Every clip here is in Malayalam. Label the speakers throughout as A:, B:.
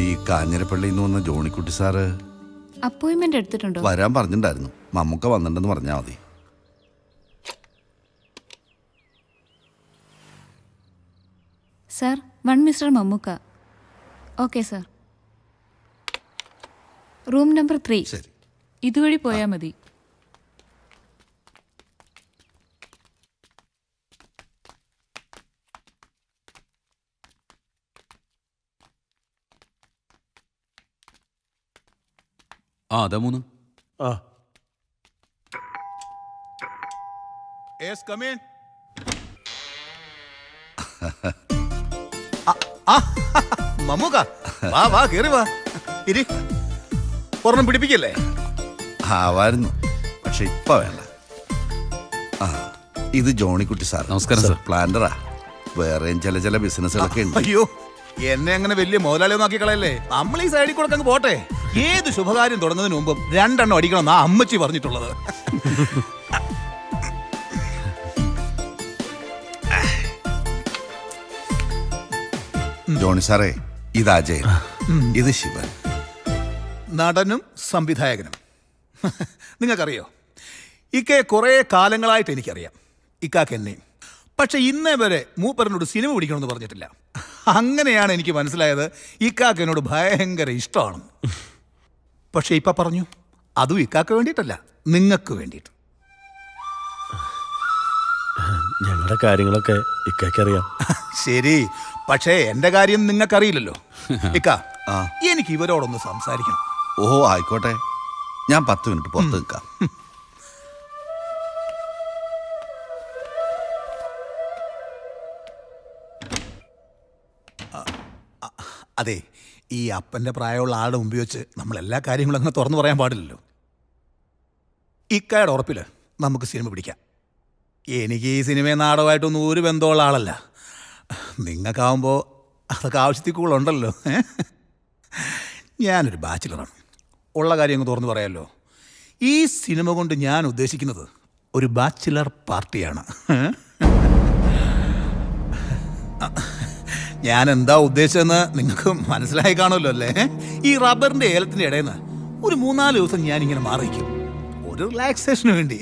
A: ഈ കാഞ്ഞിരപ്പള്ളി വന്ന ജോണിക്കുട്ടി സാറ്
B: അപ്പോയിന്റ്മെന്റ് എടുത്തിട്ടുണ്ടോ?
A: വരാൻ പറഞ്ഞിട്ടുണ്ടായിരുന്നു. മമ്മൂക്ക വന്നിട്ടുണ്ടെന്ന് പറഞ്ഞാൽ മതി.
B: Sir one mister Mammukka. Okay sir room number three
A: ശരി.
B: ഇതുവഴി പോയാൽ മതി.
C: ആ അതാ മൂന്ന്.
D: ആ.
E: മമ്മൂക്ക വാ വാ കേറി വാ. ഇരി. ഒരെണ്ണം പിടിപ്പിക്കല്ലേ?
A: ആവായിരുന്നു പക്ഷെ ഇപ്പൊ വേണ്ട. ആ ഇത് ജോണിക്കുട്ടി സാർ
C: നമസ്കാരം, സാർ.
A: പ്ലാന്ററാ വേറെയും ചില ചില ബിസിനസ്സുകളൊക്കെ ഉണ്ട്.
E: അയ്യോ എന്നെ അങ്ങനെ വലിയ മുതലാളിയൊന്നും ആക്കി കളയല്ലേ നമ്മൾ ഈ സൈഡിൽ കൂടെ അങ്ങ് പോട്ടെ. ഏത് ശുഭകാര്യം തുടങ്ങുന്നതിന് മുമ്പും രണ്ടെണ്ണം അടിക്കണം എന്നാ അമ്മച്ചി പറഞ്ഞിട്ടുള്ളത്.
A: ജോണി സാറേ ഇത് അജയൻ ഇത് ശിവൻ.
E: നടനും സംവിധായകനും. നിങ്ങൾക്കറിയോ? ഇക്കെ കുറേ കാലങ്ങളായിട്ട് എനിക്കറിയാം. ഇക്കാക്ക് എന്നെയും. പക്ഷെ ഇന്നേ വരെ മൂപ്പരനോട് സിനിമ പിടിക്കണമെന്ന് പറഞ്ഞിട്ടില്ല. അങ്ങനെയാണ് എനിക്ക് മനസ്സിലായത് ഇക്കാക്ക് എന്നോട് ഭയങ്കര ഇഷ്ടമാണ് പക്ഷെ ഇപ്പൊ പറഞ്ഞു അതും ഇക്കാക്ക് വേണ്ടിയിട്ടല്ല നിങ്ങൾക്ക് വേണ്ടിയിട്ട്.
D: ഞങ്ങളുടെ കാര്യങ്ങളൊക്കെ ഇക്കറിയാം
E: ശരി പക്ഷേ എന്റെ കാര്യം നിങ്ങൾക്കറിയില്ലല്ലോ. ഇക്ക
A: ആ.
E: എനിക്ക് ഇവരോടൊന്ന് സംസാരിക്കണം.
A: ഓഹോ ആയിക്കോട്ടെ. ഞാൻ പത്ത് മിനിറ്റ് പുറത്ത് നിൽക്കാം.
E: അതെ ഈ അപ്പന്റെ പ്രായമുള്ള ആളുടെ മുമ്പിൽ വെച്ച് നമ്മൾ എല്ലാ കാര്യങ്ങളും അങ്ങനെ തുറന്നു പറയാൻ പാടില്ലല്ലോ. ഇക്കയുടെ ഉറപ്പിൽ നമുക്ക് സിനിമ പിടിക്കാം. എനിക്ക് ഈ സിനിമയും നാടകമായിട്ടൊന്നും ഒരു ബന്ധമുള്ള ആളല്ല. നിങ്ങൾക്കാവുമ്പോൾ അതൊക്കെ ആവശ്യത്തിൽ കൂടുതലുണ്ടല്ലോ? ഞാനൊരു ബാച്ചിലറാണ് ഉള്ള കാര്യം അങ്ങ് തുറന്നു പറയാമല്ലോ ഈ സിനിമ കൊണ്ട് ഞാൻ ഉദ്ദേശിക്കുന്നത് ഒരു ബാച്ചിലർ പാർട്ടിയാണ് ഞാൻ എന്താ ഉദ്ദേശിച്ചതെന്ന് നിങ്ങൾക്ക് മനസ്സിലായി കാണുമല്ലോ അല്ലേ? ഈ റബ്ബറിന്റെ ഏലത്തിന്റെ ഇടയിൽ നിന്ന് ഒരു മൂന്നാൽ ദിവസം ഞാൻ ഇങ്ങനെ മാറിക്കും ഒരു റിലാക്സേഷന് വേണ്ടി.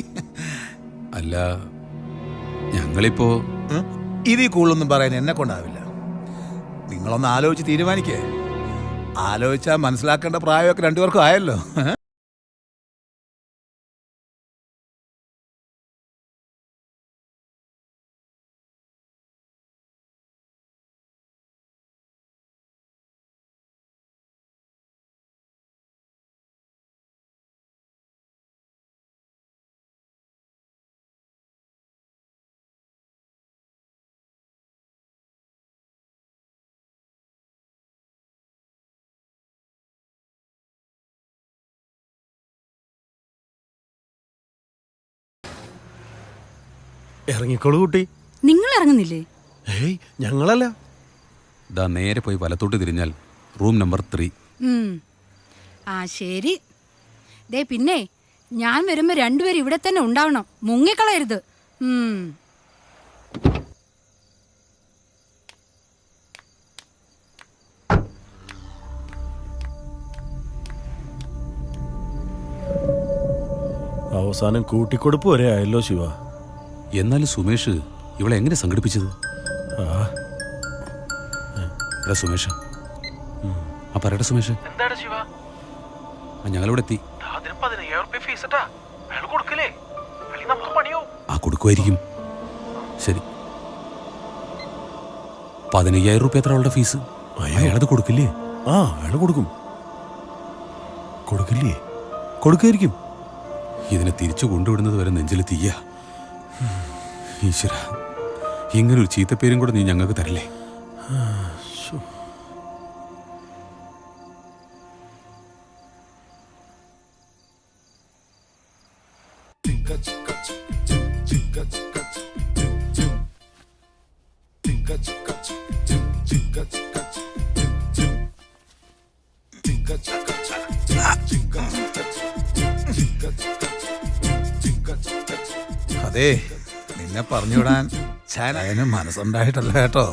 C: അല്ല ഞങ്ങളിപ്പോ
E: ഇതി ഇതിൽ കൂടുതലൊന്നും പറയാൻ എന്നെ കൊണ്ടാവില്ല. നിങ്ങളൊന്ന് ആലോചിച്ച് തീരുമാനിക്കേ. ആലോചിച്ചാൽ മനസ്സിലാക്കേണ്ട പ്രായമൊക്കെ രണ്ടുപേർക്കും ആയല്ലോ.
D: ഇറങ്ങിക്കോളൂ കുട്ടി.
B: നിങ്ങൾ ഇറങ്ങുന്നില്ലേ
D: ഏയ് ഞങ്ങളല്ല.
C: ദാ നേരെ പോയി വലത്തോട്ട് തിരിഞ്ഞാൽ റൂം നമ്പർ ത്രീ.
F: ആ ശരി. ദേ പിന്നെ ഞാൻ വരുമ്പോ രണ്ടുപേരും ഇവിടെ തന്നെ ഉണ്ടാവണം. മുങ്ങിക്കളയരുത്.
D: അവസാനം കൂട്ടിക്കൊടുപ്പ് വരെ ആയല്ലോ ശിവ.
C: എന്നാലും സുമേഷ് ഇവളെ എങ്ങനെ സംഘടിപ്പിച്ചത്? എടാ സുമേഷ്. ആ പറയട്ടെ സുമേഷ്.
G: എന്താണ് ശിവ?
C: ഞങ്ങളിവിടെ എത്തി ആ കൊടുക്കുമായിരിക്കും. ശരി. പതിനയ്യായിരം റുപ്യ എത്ര അവളുടെ ഫീസ് അയാളത് കൊടുക്കില്ലേ?
D: ആ അയാൾ കൊടുക്കും. കൊടുക്കില്ലേ? കൊടുക്കായിരിക്കും.
C: ഇതിനെ തിരിച്ചു കൊണ്ടുവിടുന്നത് വരെ നെഞ്ചിൽ തീയ. ഈശ്വര ഇങ്ങനൊരു ചീത്തപ്പേരും കൂടെ നീ ഞങ്ങൾക്ക് തരില്ലേ?
E: അതെ നിന്നെ പറഞ്ഞുവിടാൻ അതിന് മനസ്സുണ്ടായിട്ടല്ല കേട്ടോ.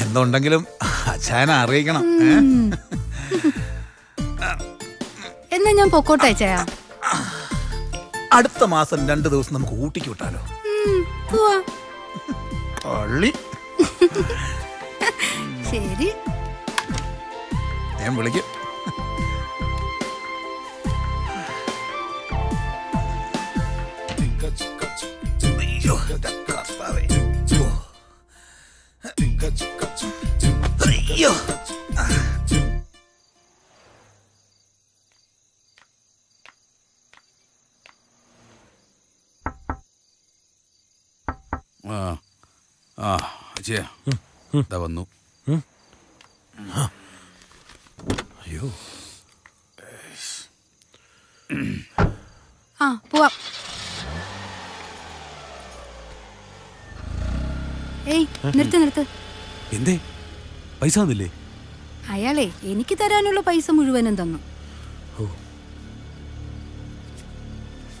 E: എന്തുണ്ടെങ്കിലും അച്ഛനെ അറിയിക്കണം?
F: എന്നാ ഞാൻ പൊക്കോട്ടെ അച്ഛാ
E: അടുത്ത മാസം രണ്ടു ദിവസം നമുക്ക് ഊട്ടിക്ക് വിട്ടാലോ? പള്ളി.
F: ശരി.
E: ഞാൻ വിളിക്കും. അയ്യോ,
C: ആ ആ അജയ ഇതാ വന്നു.
D: അയ്യോ.
F: ആ പോവാ ഏയ് നിർത്ത് നിർത്ത്.
C: എന്തേ? പൈസ തന്നില്ലേ?
F: അയാളെ എനിക്ക് തരാനുള്ള പൈസ മുഴുവനും തന്നു.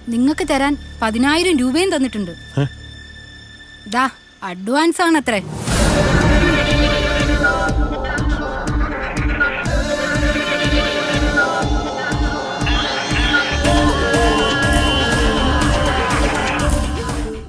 F: നിങ്ങൾക്ക് തരാൻ പതിനായിരം രൂപയും തന്നിട്ടുണ്ട്. ദാ അഡ്വാൻസ് ആണത്രേ.